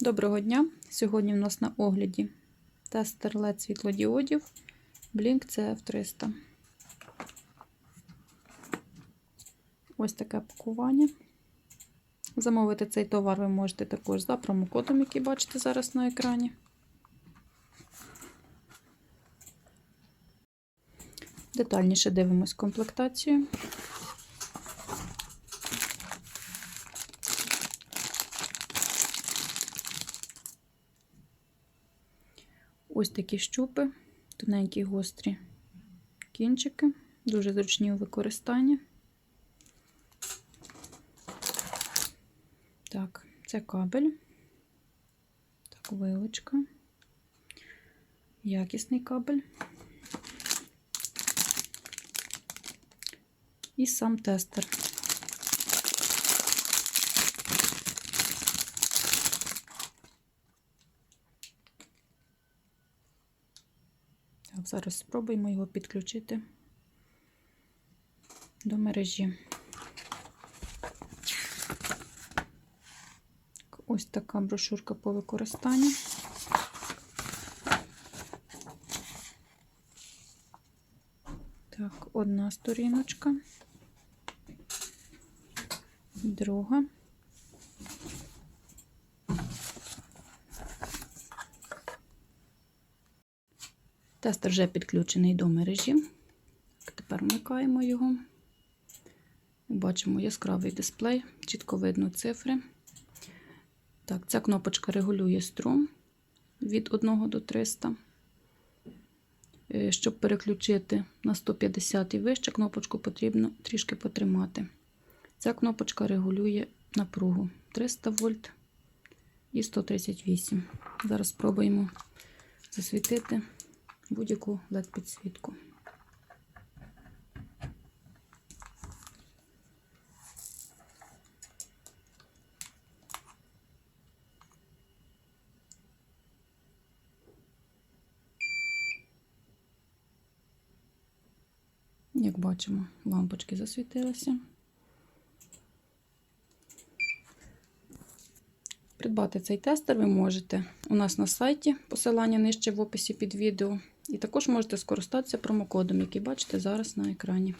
Доброго дня! Сьогодні в нас на огляді тестер LED світлодіодів Blink CF300. Ось таке пакування. Замовити цей товар ви можете також за промокодом, який бачите зараз на екрані. Детальніше дивимось комплектацію. Ось такі щупи, тоненькі гострі кінчики, дуже зручні у використанні. Так, це кабель, так, вилочка, якісний кабель. І сам тестер. Зараз спробуємо його підключити до мережі. Ось така брошурка по використанню. Так, одна сторіночка, друга. Тестер вже підключений до мережі. Тепер вмикаємо його. Бачимо яскравий дисплей, чітко видно цифри. Так, ця кнопочка регулює струм від 1 до 300. Е, Щоб переключити на 150 і вище, кнопочку потрібно трішки потримати. Ця кнопочка регулює напругу 300 вольт і 138. Зараз спробуємо засвітити будь-яку led підсвітку. Як бачимо, лампочки засвітилися. Придбати цей тестер ви можете у нас на сайті, посилання нижче в описі під відео. І також можете скористатися промокодом, який бачите зараз на екрані.